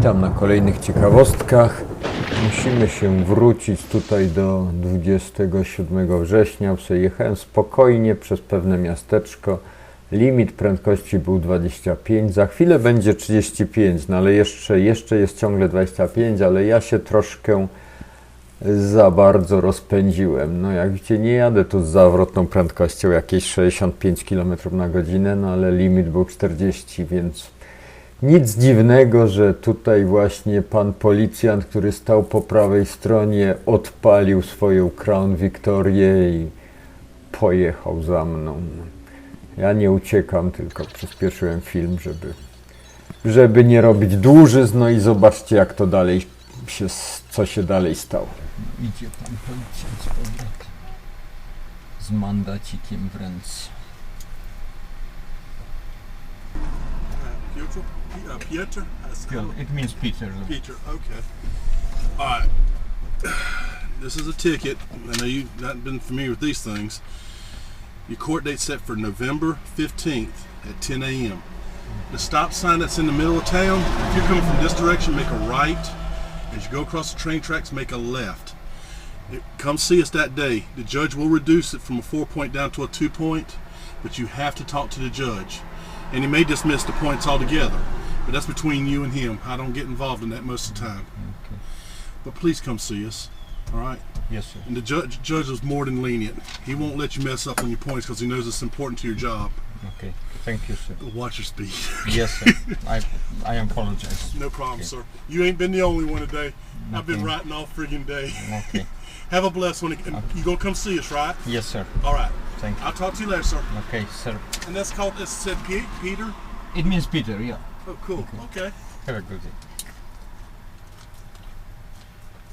Witam na kolejnych ciekawostkach. Musimy się wrócić tutaj do 27 września. Sobie jechałem spokojnie przez pewne miasteczko. Limit prędkości był 25, za chwilę będzie 35, no ale jeszcze, jeszcze jest ciągle 25, ale ja się troszkę za bardzo rozpędziłem. No jak widzicie, nie jadę tu z zawrotną prędkością jakieś 65 km na godzinę, no ale limit był 40, więc nic dziwnego, że tutaj właśnie pan policjant, który stał po prawej stronie, odpalił swoją Crown Victorię i pojechał za mną. Ja nie uciekam, tylko przyspieszyłem film, żeby, żeby nie robić dłużyzn. No i zobaczcie, jak to dalej się, co się dalej stało. Idzie pan policjant z. Z mandacikiem w ręce. Piotr? P- uh, It means Peter. Peter, okay. All right. This is a ticket. I know you've not been familiar with these things. Your court date's set for November 15th at 10 a.m. The stop sign that's in the middle of town, if you're coming from this direction, make a right. As you go across the train tracks, make a left. It- Come see us that day. The judge will reduce it from a four point down to a two point, but you have to talk to the judge. And he may dismiss the points altogether. But that's between you and him. I don't get involved in that most of the time. Okay. But please come see us. All right. Yes, sir. And the judge judge is more than lenient. He won't let you mess up on your points because he knows it's important to your job. Okay. Thank you, sir. Watch your speed. Yes, sir. I, I apologize. no problem, Okay. sir. You ain't been the only one today. I've been Okay. writing all friggin' day. Okay. Have a blessed one. And you gonna come see us, right? Yes, sir. All right. Thank you. I'll talk to you later, sir. Okay, sir. And that's called. This said Pete, Peter. It means Peter, yeah. Oh, cool. Okay. Have a good day.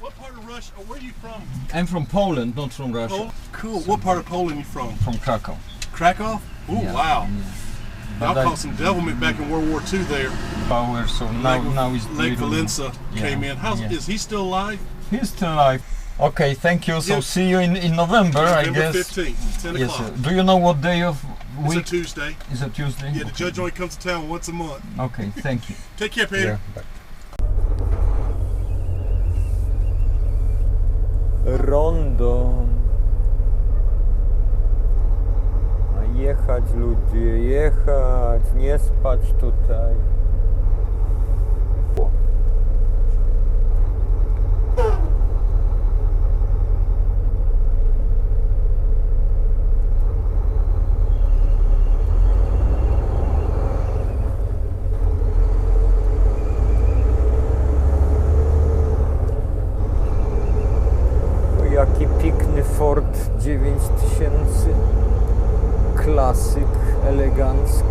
What part of Russia? Or where are you from? I'm from Poland, not from Russia. Pol- cool. What part of Poland are you from? From Krakow. Krakow. Ooh, Yeah, wow. yeah. Y'all But I- caught some devilment back in World War II there. Power, so now, Lake, now is Lake Valenza Yeah, came in. How's yeah. is he still alive? He's still alive. Okay, thank you. So Yeah. see you in, in November, I November guess. fifteenth, ten Yes, o'clock. Do you know what day of It's a week? Tuesday. Is it Tuesday? Yeah, the judge only comes to town once a month. Okay, thank you. Take care, Peter. Yeah, Rondo. A jechać ludzie, jechać, nie spać tutaj. O, Jaki piękny Ford 9000. Klasyk elegancki.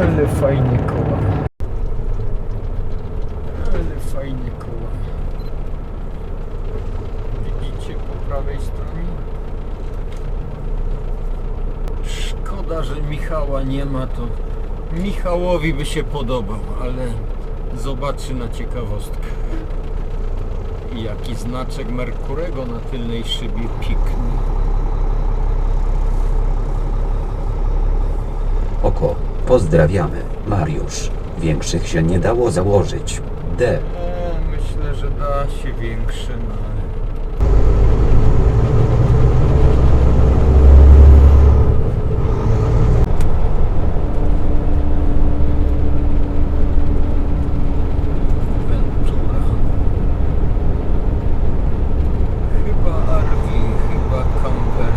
Ale fajnie koła. Ale fajnie koła. Widzicie po prawej stronie? Szkoda, że Michała nie ma, to Michałowi by się podobał, ale zobaczy na ciekawostkę. Jaki znaczek Merkurego na tylnej szybie piknie. Oko, pozdrawiamy, Mariusz. Większych się nie dało założyć. D. E, myślę, że da się większe, no ale... Ventura. Chyba RV, chyba camper.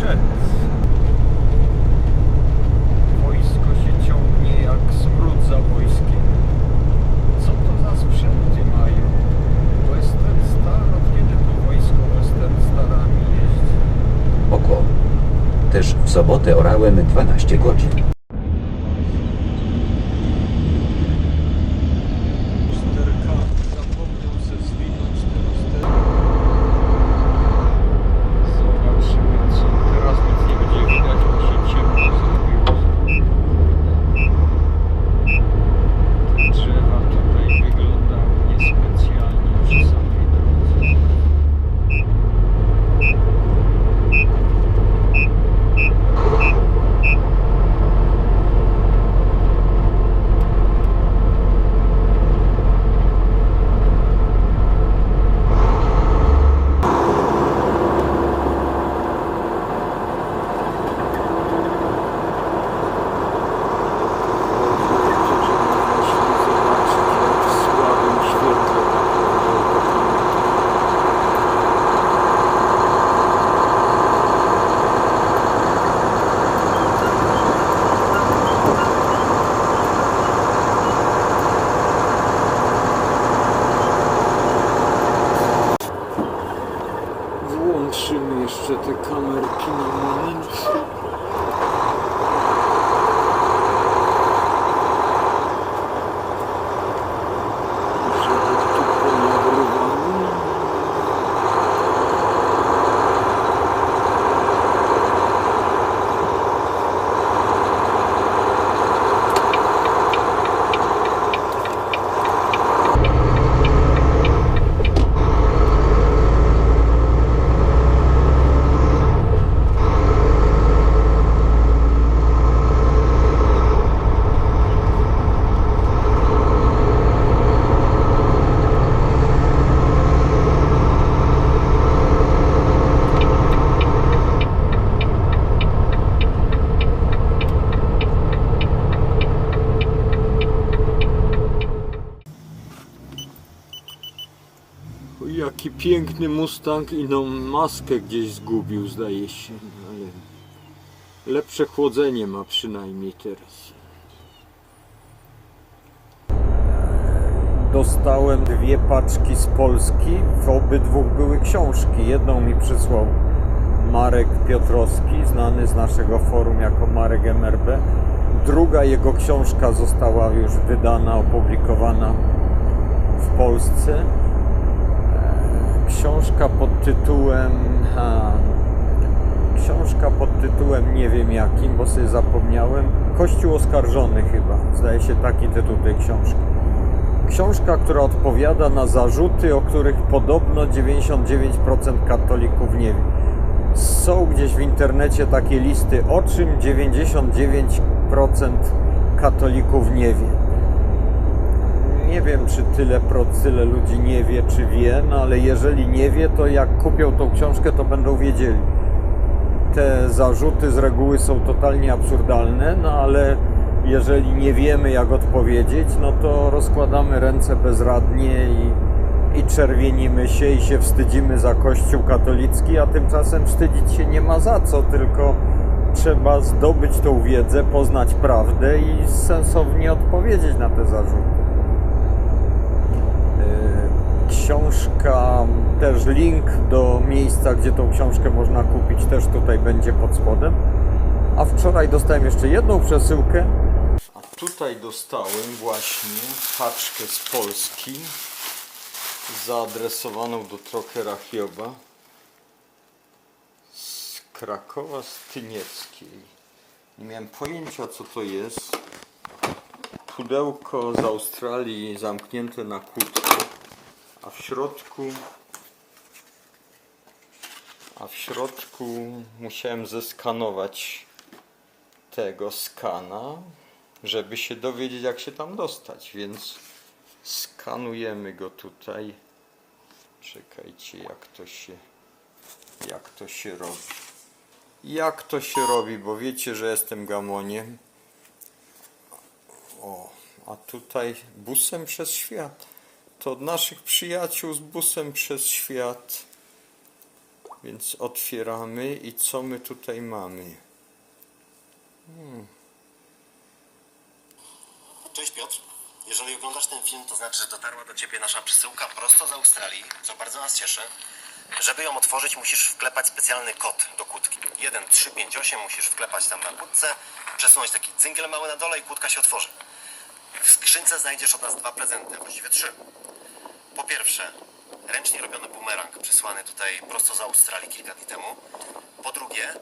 Szedł. Wojsko się ciągnie jak smród za wojskiem. Co to za sprzęty mają? Western Star? Od kiedy to wojsko Western Starami jeździ? Oko. Też w sobotę orałem 12 godzin. Mustang i no maskę gdzieś zgubił zdaje się, no, ale lepsze chłodzenie ma przynajmniej teraz. Dostałem dwie paczki z Polski, w obydwu były książki. Jedną mi przysłał Marek Piotrowski, znany z naszego forum jako Marek MRB. Druga jego książka została już wydana, opublikowana w Polsce. Książka pod tytułem. Ha, książka pod tytułem nie wiem jakim, bo sobie zapomniałem. Kościół oskarżony chyba. Zdaje się taki tytuł tej książki. Książka, która odpowiada na zarzuty, o których podobno 99% katolików nie wie. Są gdzieś w internecie takie listy, o czym 99% katolików nie wie. Nie wiem, czy tyle, pro, tyle ludzi nie wie, czy wie, no ale jeżeli nie wie, to jak kupią tą książkę, to będą wiedzieli. Te zarzuty z reguły są totalnie absurdalne, no ale jeżeli nie wiemy, jak odpowiedzieć, no to rozkładamy ręce bezradnie i, i czerwienimy się i się wstydzimy za Kościół katolicki, a tymczasem wstydzić się nie ma za co, tylko trzeba zdobyć tą wiedzę, poznać prawdę i sensownie odpowiedzieć na te zarzuty. Książka, też link do miejsca, gdzie tą książkę można kupić, też tutaj będzie pod spodem. A wczoraj dostałem jeszcze jedną przesyłkę. A tutaj dostałem właśnie paczkę z Polski zaadresowaną do Trokera Hioba z Krakowa Stynieckiej. Nie miałem pojęcia co to jest. Pudełko z Australii zamknięte na kłódkę, a w środku a w środku musiałem zeskanować tego skana, żeby się dowiedzieć jak się tam dostać, więc skanujemy go tutaj. Czekajcie, jak to się jak to się robi. Jak to się robi, bo wiecie, że jestem gamoniem. O, a tutaj busem przez świat. To od naszych przyjaciół z busem przez świat. Więc otwieramy i co my tutaj mamy? Cześć Piotr. Jeżeli oglądasz ten film, to znaczy, że dotarła do ciebie nasza przesyłka prosto z Australii, co bardzo nas cieszy. Żeby ją otworzyć, musisz wklepać specjalny kod do kłódki. 1358 musisz wklepać tam na kłódce, przesunąć taki cyngiel mały na dole i kłódka się otworzy. W skrzynce znajdziesz od nas dwa prezenty, właściwie trzy. Po pierwsze, ręcznie robiony bumerang przysłany tutaj prosto z Australii kilka dni temu. Po drugie,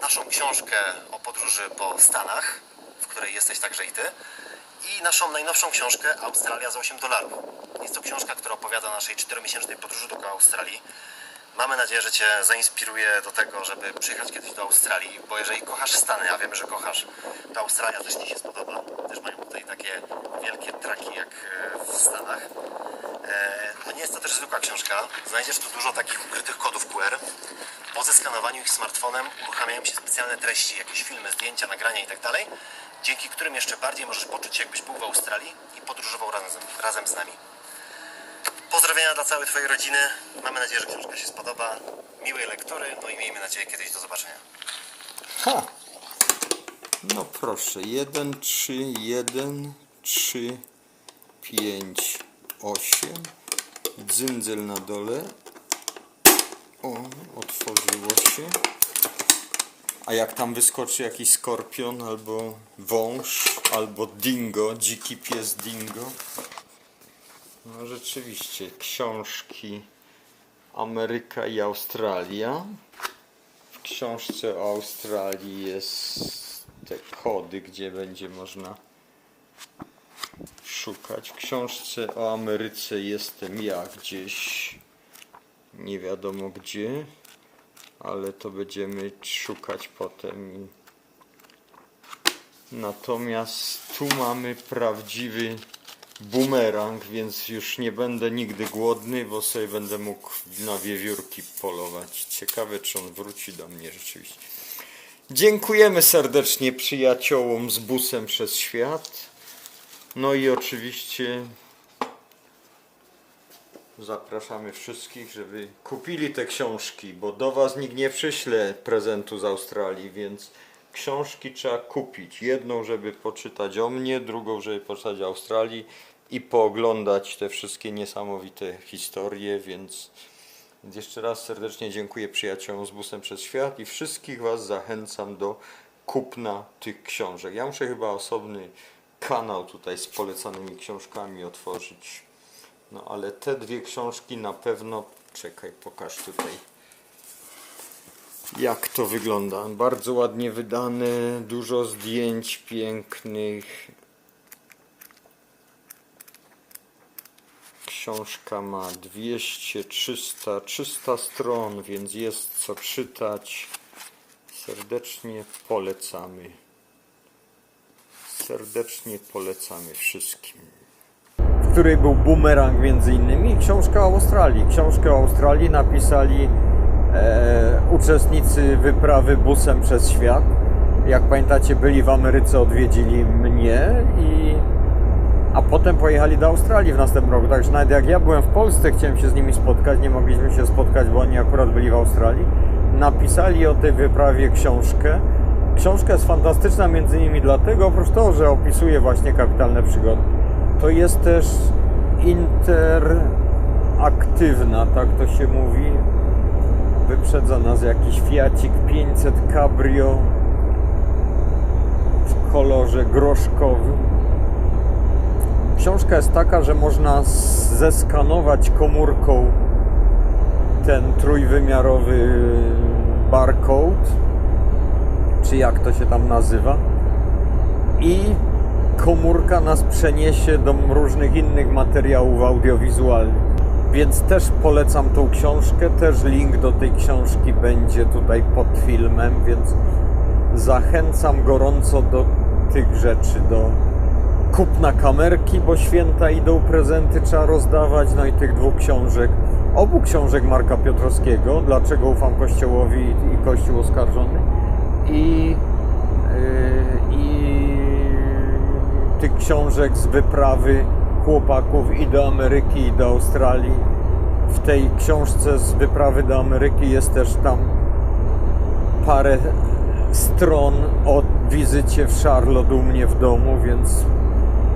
naszą książkę o podróży po Stanach, w której jesteś także i ty. I naszą najnowszą książkę Australia za 8 dolarów. Jest to książka, która opowiada o naszej 4-miesięcznej podróży do Australii. Mamy nadzieję, że Cię zainspiruje do tego, żeby przyjechać kiedyś do Australii, bo jeżeli kochasz Stany, a wiemy, że kochasz, to Australia też Ci się spodoba. Też mają tutaj takie wielkie traki jak e, w Stanach. Jest to też zwykła książka. Znajdziesz tu dużo takich ukrytych kodów QR. Po zeskanowaniu ich smartfonem uruchamiają się specjalne treści, jakieś filmy, zdjęcia, nagrania itd., dzięki którym jeszcze bardziej możesz poczuć się, jakbyś był w Australii i podróżował razem, razem z nami. Pozdrowienia dla całej Twojej rodziny. Mamy nadzieję, że książka się spodoba. Miłej lektury, no i miejmy nadzieję kiedyś do zobaczenia. Ha! No proszę, 1, 3, 1, 3, 5, 8. Dzyndzel na dole. O, otworzyło się. A jak tam wyskoczy jakiś skorpion, albo wąż, albo dingo, dziki pies dingo. No rzeczywiście, książki Ameryka i Australia. W książce o Australii jest te kody, gdzie będzie można szukać. W książce o Ameryce jestem ja gdzieś, nie wiadomo gdzie, ale to będziemy szukać potem. Natomiast tu mamy prawdziwy bumerang, więc już nie będę nigdy głodny, bo sobie będę mógł na wiewiórki polować. Ciekawe, czy on wróci do mnie rzeczywiście. Dziękujemy serdecznie przyjaciołom z busem przez świat. No i oczywiście zapraszamy wszystkich, żeby kupili te książki, bo do Was nikt nie przyśle prezentu z Australii, więc książki trzeba kupić. Jedną, żeby poczytać o mnie, drugą, żeby poczytać o Australii i pooglądać te wszystkie niesamowite historie, więc jeszcze raz serdecznie dziękuję przyjaciołom z busem przez świat i wszystkich Was zachęcam do kupna tych książek. Ja muszę chyba osobny kanał tutaj z polecanymi książkami otworzyć. No ale te dwie książki na pewno. Czekaj, pokaż tutaj. Jak to wygląda? Bardzo ładnie wydane, dużo zdjęć pięknych. Książka ma 200, 300, 300 stron, więc jest co czytać. Serdecznie polecamy. Serdecznie polecamy wszystkim. W której był bumerang między innymi książka o Australii. Książkę o Australii napisali e, uczestnicy wyprawy busem przez świat. Jak pamiętacie, byli w Ameryce, odwiedzili mnie i a potem pojechali do Australii w następnym roku. Także nawet jak ja byłem w Polsce, chciałem się z nimi spotkać, nie mogliśmy się spotkać, bo oni akurat byli w Australii. Napisali o tej wyprawie książkę. Książka jest fantastyczna między innymi dlatego, oprócz tego, że opisuje właśnie kapitalne przygody, to jest też interaktywna, tak to się mówi. Wyprzedza nas jakiś Fiacik 500 Cabrio w kolorze groszkowym. Książka jest taka, że można zeskanować komórką ten trójwymiarowy barcode, czy jak to się tam nazywa, i komórka nas przeniesie do różnych innych materiałów audiowizualnych. Więc też polecam tą książkę, też link do tej książki będzie tutaj pod filmem, więc zachęcam gorąco do tych rzeczy, do kupna kamerki, bo święta idą, prezenty trzeba rozdawać, no i tych dwóch książek, obu książek Marka Piotrowskiego, Dlaczego ufam Kościołowi i, Kościół oskarżony i, yy, i tych książek z wyprawy chłopaków i do Ameryki i do Australii. W tej książce z wyprawy do Ameryki jest też tam parę stron o wizycie w Charlotte u mnie w domu, więc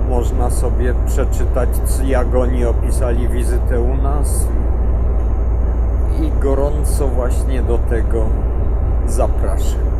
można sobie przeczytać, jak oni opisali wizytę u nas. I gorąco właśnie do tego zapraszam.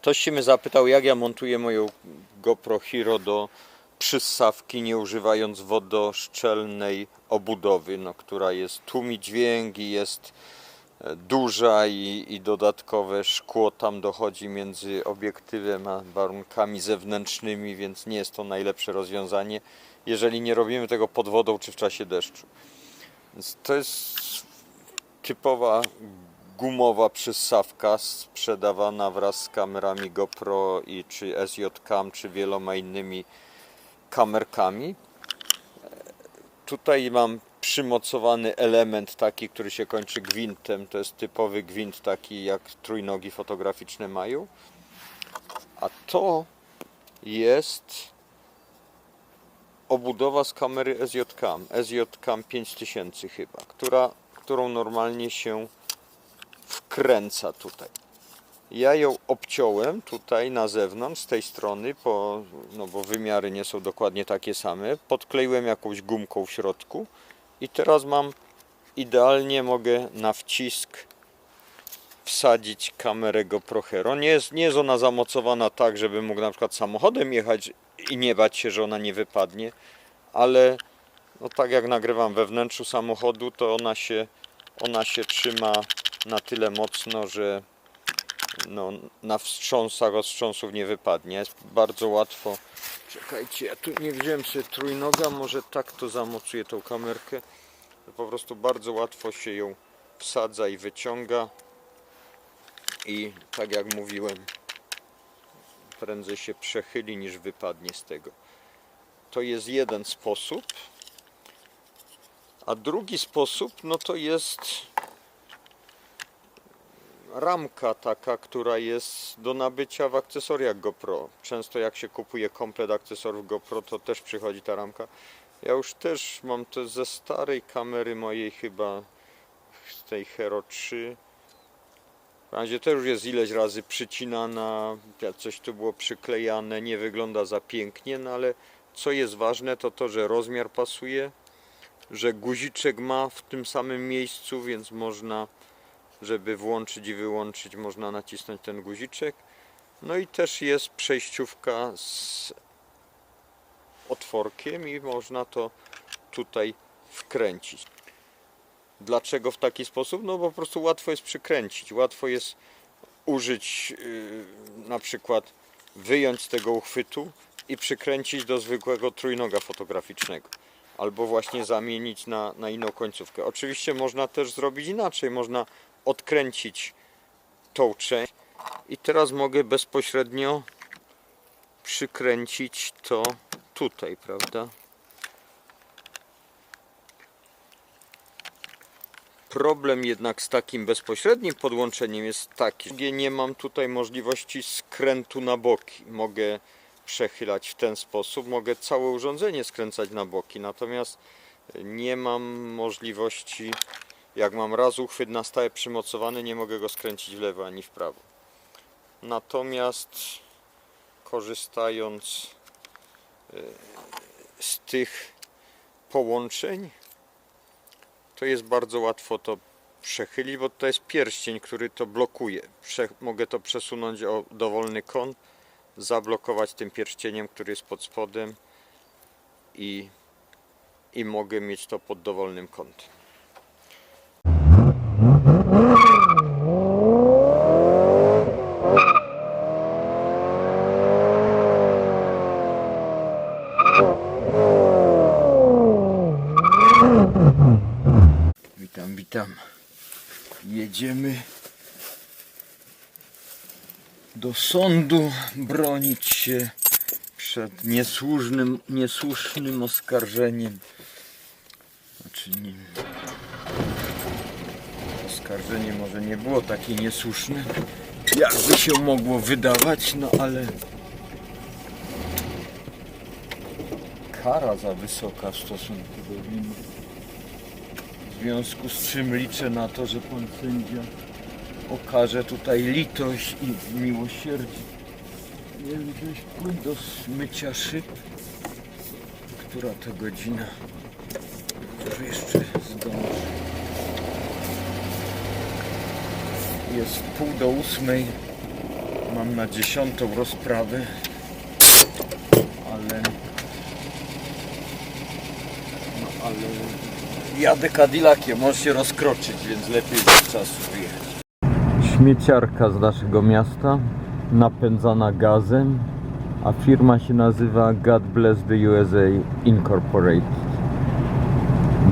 Ktoś się mnie zapytał, jak ja montuję moją GoPro Hero do przyssawki, nie używając wodoszczelnej obudowy, no, która jest tłumi dźwięk i jest e, duża i, i dodatkowe szkło tam dochodzi między obiektywem a warunkami zewnętrznymi, więc nie jest to najlepsze rozwiązanie, jeżeli nie robimy tego pod wodą czy w czasie deszczu. Więc to jest typowa gumowa przyssawka sprzedawana wraz z kamerami GoPro i czy SJ Cam czy wieloma innymi kamerkami. E, Tutaj mam przymocowany element taki, który się kończy gwintem. To jest typowy gwint taki, jak trójnogi fotograficzne mają. A to jest obudowa z kamery SJ-Cam, SJ-Cam 5000 chyba, która, którą normalnie się wkręca tutaj. Ja ją obciąłem tutaj na zewnątrz, z tej strony, po, no bo wymiary nie są dokładnie takie same. Podkleiłem jakąś gumką w środku i teraz mam idealnie mogę na wcisk wsadzić kamerę GoPro Hero. Nie jest, nie jest ona zamocowana tak, żeby mógł na przykład samochodem jechać i nie bać się, że ona nie wypadnie, ale no tak jak nagrywam we wnętrzu samochodu, to ona się, ona się trzyma na tyle mocno, że no, na wstrząsach od wstrząsów nie wypadnie. Jest bardzo łatwo. Czekajcie, ja tu nie wziąłem sobie trójnoga, może tak to zamocuję tą kamerkę. Po prostu bardzo łatwo się ją wsadza i wyciąga. I tak jak mówiłem, prędzej się przechyli niż wypadnie z tego. To jest jeden sposób. A drugi sposób, no to jest ramka taka, która jest do nabycia w akcesoriach GoPro. Często jak się kupuje komplet akcesoriów GoPro, to też przychodzi ta ramka. Ja już też mam to ze starej kamery mojej chyba z tej Hero 3. W razie też już jest ileś razy przycinana, coś tu było przyklejane, nie wygląda za pięknie, no ale co jest ważne to to, że rozmiar pasuje, że guziczek ma w tym samym miejscu, więc można żeby włączyć i wyłączyć można nacisnąć ten guziczek. No i też jest przejściówka z otworkiem i można to tutaj wkręcić. Dlaczego w taki sposób? No bo po prostu łatwo jest przykręcić, łatwo jest użyć yy, na przykład wyjąć z tego uchwytu i przykręcić do zwykłego trójnoga fotograficznego albo właśnie zamienić na, na inną końcówkę. Oczywiście można też zrobić inaczej, można odkręcić tą część i teraz mogę bezpośrednio przykręcić to tutaj, prawda? Problem jednak z takim bezpośrednim podłączeniem jest taki, że nie mam tutaj możliwości skrętu na boki. Mogę przechylać w ten sposób, mogę całe urządzenie skręcać na boki, natomiast nie mam możliwości, jak mam raz uchwyt na stałe przymocowany, nie mogę go skręcić w lewo ani w prawo. Natomiast korzystając e, z tych połączeń, to jest bardzo łatwo to przechylić, bo to jest pierścień, który to blokuje. Prze mogę to przesunąć o dowolny kąt, zablokować tym pierścieniem, który jest pod spodem i, i mogę mieć to pod dowolnym kątem. Witam, witam. Jedziemy do sądu bronić się przed niesłusznym, niesłusznym oskarżeniem. Znaczy nie, oskarżenie może nie było takie niesłuszne, jakby się mogło wydawać, no ale kara za wysoka w stosunku do winy. W związku z czym liczę na to, że pan sędzia okaże tutaj litość i miłosierdzie. Wziąć płyn do mycia szyb. Która to godzina? Może jeszcze zdążę. Jest pół do ósmej. Mam na dziesiątą rozprawę. Ale... No ale... Jadę Cadillaciem, może się rozkroczyć, więc lepiej z czasu wyjechać. Śmieciarka z naszego miasta, napędzana gazem, a firma się nazywa God Bless the USA Incorporated.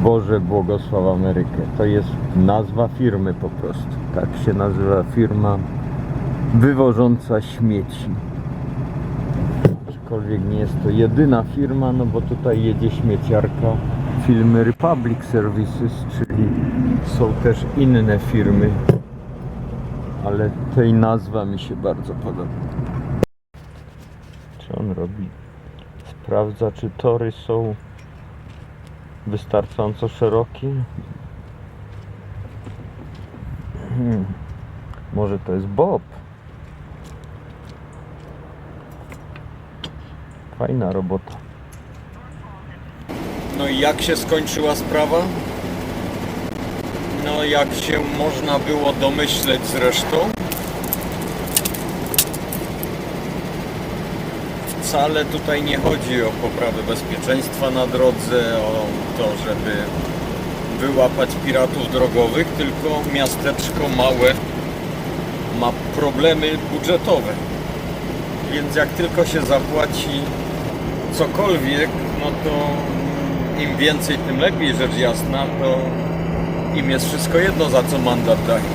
Boże błogosław Amerykę. To jest nazwa firmy po prostu. Tak się nazywa firma wywożąca śmieci. Aczkolwiek nie jest to jedyna firma, no bo tutaj jedzie śmieciarka filmy Republic Services, czyli są też inne firmy, ale tej nazwa mi się bardzo podoba. Co on robi? Sprawdza, czy tory są wystarczająco szerokie. Hmm. Może to jest Bob. Fajna robota. No i jak się skończyła sprawa? No jak się można było domyśleć zresztą. Wcale tutaj nie chodzi o poprawę bezpieczeństwa na drodze, o to, żeby wyłapać piratów drogowych, tylko miasteczko małe ma problemy budżetowe. Więc jak tylko się zapłaci cokolwiek, no to im więcej, tym lepiej, rzecz jasna, to im jest wszystko jedno, za co mandat daje.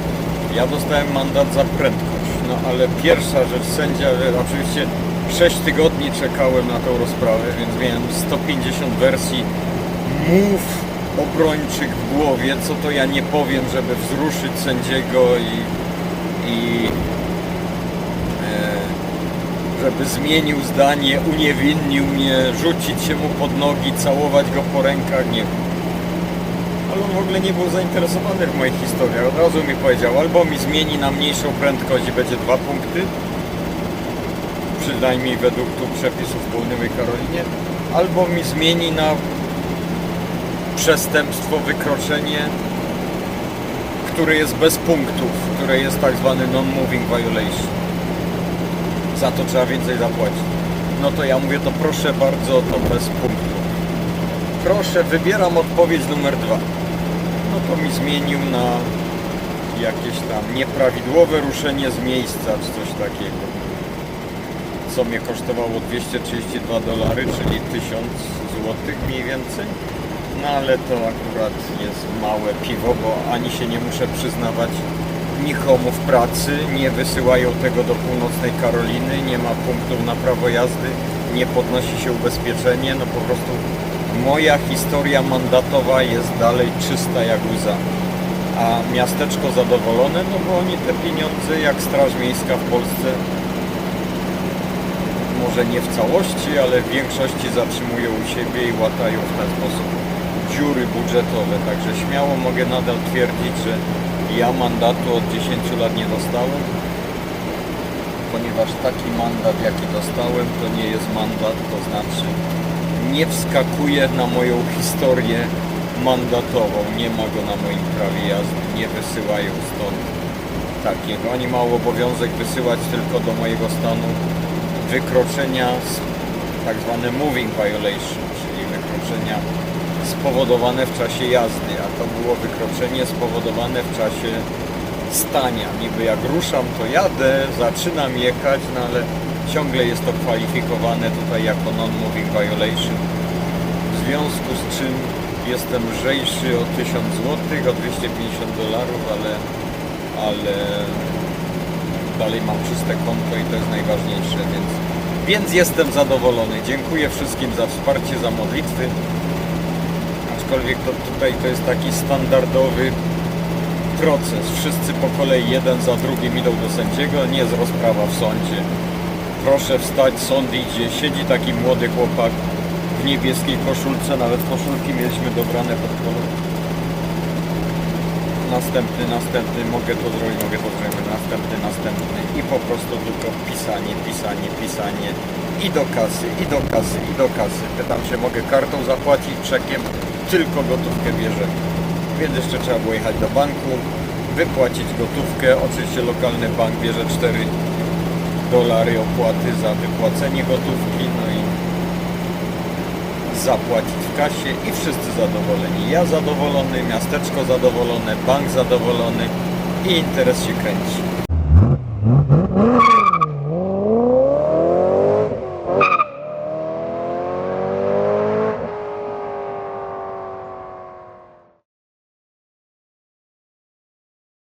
Ja dostałem mandat za prędkość, no ale pierwsza rzecz, sędzia, oczywiście 6 tygodni czekałem na tą rozprawę, więc miałem 150 wersji mów obrończych w głowie, co to ja nie powiem, żeby wzruszyć sędziego i, i żeby zmienił zdanie, uniewinnił mnie, rzucić się mu pod nogi, całować go po rękach, nie. Ale on w ogóle nie był zainteresowany w moich historiach. Od razu mi powiedział, albo mi zmieni na mniejszą prędkość i będzie dwa punkty, przynajmniej według tu przepisów w Południowej Karolinie, albo mi zmieni na przestępstwo, wykroczenie, które jest bez punktów, które jest tak zwany non-moving violation za to trzeba więcej zapłacić. No to ja mówię, to proszę bardzo, to bez punktu. Proszę, wybieram odpowiedź numer dwa. No to mi zmienił na jakieś tam nieprawidłowe ruszenie z miejsca, czy coś takiego. Co mnie kosztowało 232 dolary, czyli 1000 złotych mniej więcej. No ale to akurat jest małe piwo, bo ani się nie muszę przyznawać nikomu w pracy, nie wysyłają tego do północnej Karoliny, nie ma punktów na prawo jazdy, nie podnosi się ubezpieczenie, no po prostu moja historia mandatowa jest dalej czysta jak łza. A miasteczko zadowolone, no bo oni te pieniądze jak Straż Miejska w Polsce może nie w całości, ale w większości zatrzymują u siebie i łatają w ten sposób dziury budżetowe. Także śmiało mogę nadal twierdzić, że ja mandatu od 10 lat nie dostałem, ponieważ taki mandat jaki dostałem to nie jest mandat, to znaczy nie wskakuje na moją historię mandatową, nie ma go na moim prawie jazdy, nie wysyłają stąd takiego. Oni mają obowiązek wysyłać tylko do mojego stanu wykroczenia, tak zwane moving violation, czyli wykroczenia spowodowane w czasie jazdy, a to było wykroczenie spowodowane w czasie stania. Niby jak ruszam, to jadę, zaczynam jechać, no ale ciągle jest to kwalifikowane tutaj jako non-moving violation. W związku z czym jestem lżejszy o 1000 zł, o 250 dolarów, ale, ale dalej mam czyste konto i to jest najważniejsze, więc, więc jestem zadowolony. Dziękuję wszystkim za wsparcie, za modlitwy. Aczkolwiek to tutaj to jest taki standardowy proces. Wszyscy po kolei jeden za drugim idą do sędziego, nie jest rozprawa w sądzie. Proszę wstać, sąd idzie, siedzi taki młody chłopak w niebieskiej koszulce, nawet koszulki mieliśmy dobrane pod kolor. Następny, następny, mogę to zrobić, mogę to zrobić, następny, następny i po prostu tylko pisanie, pisanie, pisanie i do kasy, i do kasy, i do kasy. Pytam się, mogę kartą zapłacić, czekiem, tylko gotówkę bierze. Więc jeszcze trzeba było jechać do banku, wypłacić gotówkę. Oczywiście lokalny bank bierze 4 dolary opłaty za wypłacenie gotówki, no i zapłacić w kasie i wszyscy zadowoleni. Ja zadowolony, miasteczko zadowolone, bank zadowolony i interes się kręci.